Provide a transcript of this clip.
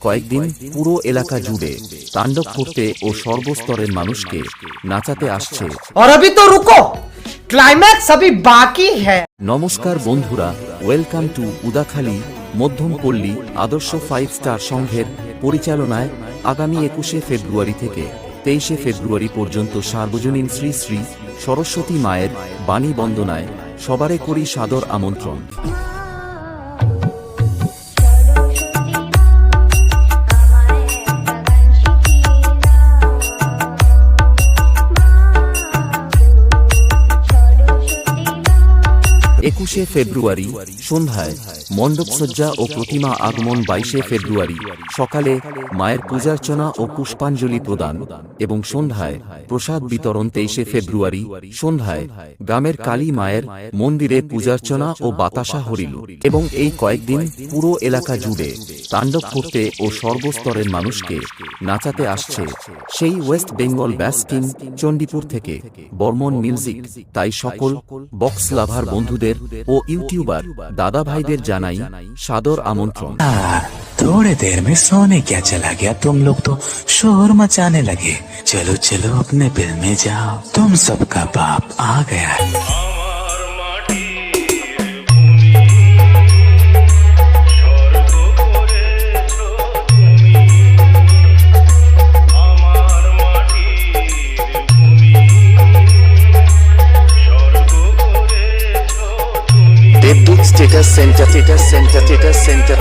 কয়েকদিন পুরো এলাকা জুড়ে তাণ্ডব করতে ও সর্বস্তরের মানুষকে নাচাতে আসছে। নমস্কার বন্ধুরা ওয়েলকাম টু উদাখালি মধ্যমপল্লী আদর্শ ফাইভ স্টার সংঘের পরিচালনায় আগামী একুশে ফেব্রুয়ারি থেকে তেইশে ফেব্রুয়ারি পর্যন্ত সার্বজনীন শ্রী শ্রী সরস্বতী মায়ের বাণী বন্দনায় সবারে করি সাদর আমন্ত্রণ। একুশে ফেব্রুয়ারি সন্ধ্যায় মণ্ডপসজ্জা ও প্রতিমা আগমন বাইশে ফেব্রুয়ারি সকালে মায়ের পূজার্চনা ও পুষ্পাঞ্জলি প্রদান এবং সন্ধ্যায় প্রসাদ বিতরণ তেইশে ফেব্রুয়ারি সন্ধ্যায় গ্রামের কালী মায়ের মন্দিরে পূজার্চনা ও বাতাসা হরিল এবং এই কয়েকদিন পুরো এলাকা জুড়ে তাণ্ডব করতে ও সর্বস্তরের মানুষকে নাচাতে আসছে সেই ওয়েস্ট বেঙ্গল ব্যাস চণ্ডীপুর থেকে বর্মন মিউজিক। তাই সকল বক্স লাভার বন্ধুদের ও ইউটিউবার দাদা ভাইদের জানাই সাদর আমন্ত্রণ हाँ, थोड़े देर में सोने क्या चला गया तुम लोग तो शोर मचाने लगे चलो चलो अपने बिल में जाओ तुम सबका बाप आ गया है status center status center status center